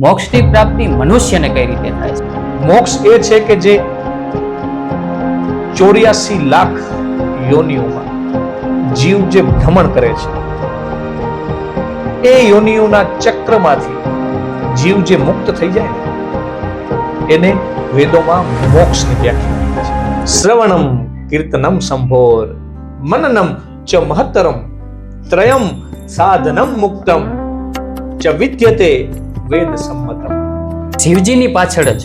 મોક્ષની પ્રાપ્તિ મનુષ્યને કઈ રીતે થાય છે? મોક્ષ એ છે કે જે ચોર્યાસી લાખ યોનિઓમાં જીવ જે ભ્રમણ કરે છે, એ યોનિઓના ચક્રમાંથી જીવ જે મુક્ત થઈ જાય એને વેદોમાં મોક્ષની વ્યાખ્યા છે. શ્રવણમ કીર્તનમ સંભોર, મનનમ ચ મહત્તરમ, ત્રયમ સાધનમ મુક્તમ, ચ વિદ્યતે વેદ સંમતમ. શિવજીની પાછળ જ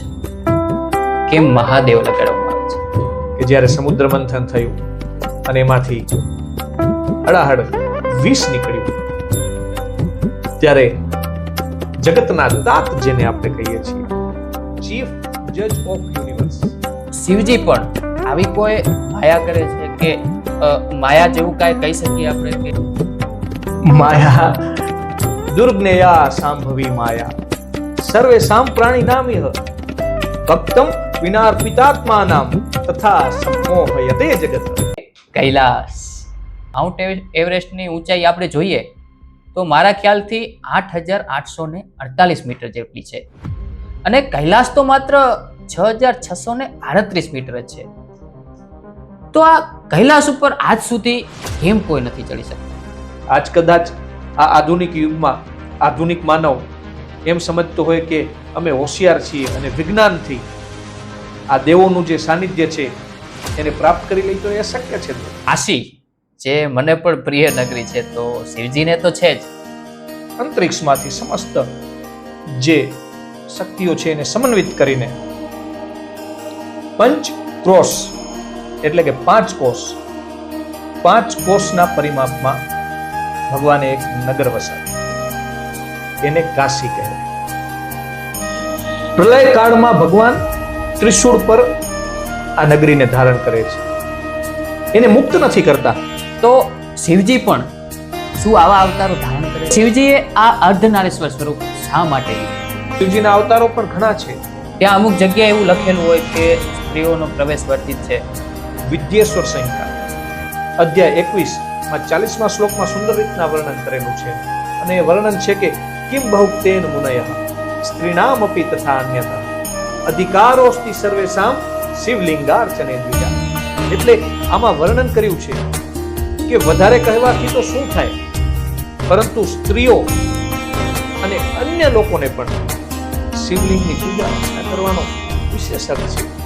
કેમ મહાદેવ લગાડવામાં આવે છે? કે જ્યારે સમુદ્ર મંથન થયું અને એમાંથી અડાહડ વિષ નીકળ્યું ત્યારે જગતના દાત જેને આપણે કહીએ છીએ ચીફ જજ ઓફ યુનિવર્સ શિવજી પણ આવી કોઈ માયા કરે છે કે માયા જેવું કાંઈ કહી શકીએ આપણે કે માયા દુર્જ્ઞેયા સાંભવી માયા. સર્વે સામ પ્રાણી નામિહ ભક્તમ વિનાર્પિતાત્માનામ તથા સંમોહયતે જગત. કૈલાસ માઉન્ટ એવ- એવરેસ્ટની ઊંચાઈ આપણે જોઈએ તો મારા ખ્યાલથી આઠ હજાર આઠસો ને અડતાલીસ મીટર જેટલી છે. અને કૈલાસ તો માત્ર છ હજાર છસો ને આડત્રીસ મીટર જ છે. તો આ કૈલાસ ઉપર આજ સુધી કેમ કોઈ નથી ચડી શકતું? આજ કદાચ આ આધુનિક યુગમાં આધુનિક માનવ એમ સમજતો હોય કે અમે હોશિયાર છીએ અને વિજ્ઞાનથી આ દેવોનું જે સાનિધ્ય છે એને પ્રાપ્ત કરી લઈ તો એ શક્ય છે. આશી જે મને પણ પ્રિય નગરી છે તો શિવજીને તો છે જ. અંતરિક્ષમાંથી સમસ્ત જે શક્તિઓ છે એને સમન્વિત કરીને પંચ ક્રોસ એટલે કે પાંચ કોષ પાંચ કોષના પરિમાપમાં ભગવાને એક નગર વસાવ્યું એને કાશી કહેવાય પ્રલય કાળમાં ભગવાન ત્રિશુળ પર આ નગરીને ધારણ કરે છે. એને મુક્ત નથી કરતા. તો શિવજી પણ શું આવા અવતારો ધારણ કરે? શિવજીએ આ અર્ધનારેશ્વર સ્વરૂપ શા માટે? શિવજીના અવતારો પણ ઘણા છે. ત્યાં અમુક જગ્યાએ એવું લખેલું હોય કે સ્ત્રીઓનો પ્રવેશ વર્જિત છે. વિદ્યેશ્વર સંહિતા. અધ્યાય એકવીસમાં ચાલીસમાં શ્લોકમાં સુંદર રીતના વર્ણન કરેલું છે. અને એ વર્ણન છે કે કિમ બહુક્તેન મુનય સ્ત્રીણામ અપી તથા અન્યથા. અધિકારોસ્તિ શિવલિંગાર શિવલિંગાર્ચને દ્વિજા એટલે આમાં વર્ણન કર્યું છે કે વધારે કહેવાથી તો શું થાય? પરંતુ સ્ત્રીઓ અને અન્ય લોકોને પણ શિવલિંગની પૂજા કરવાનો વિશેષ અર્થ છે.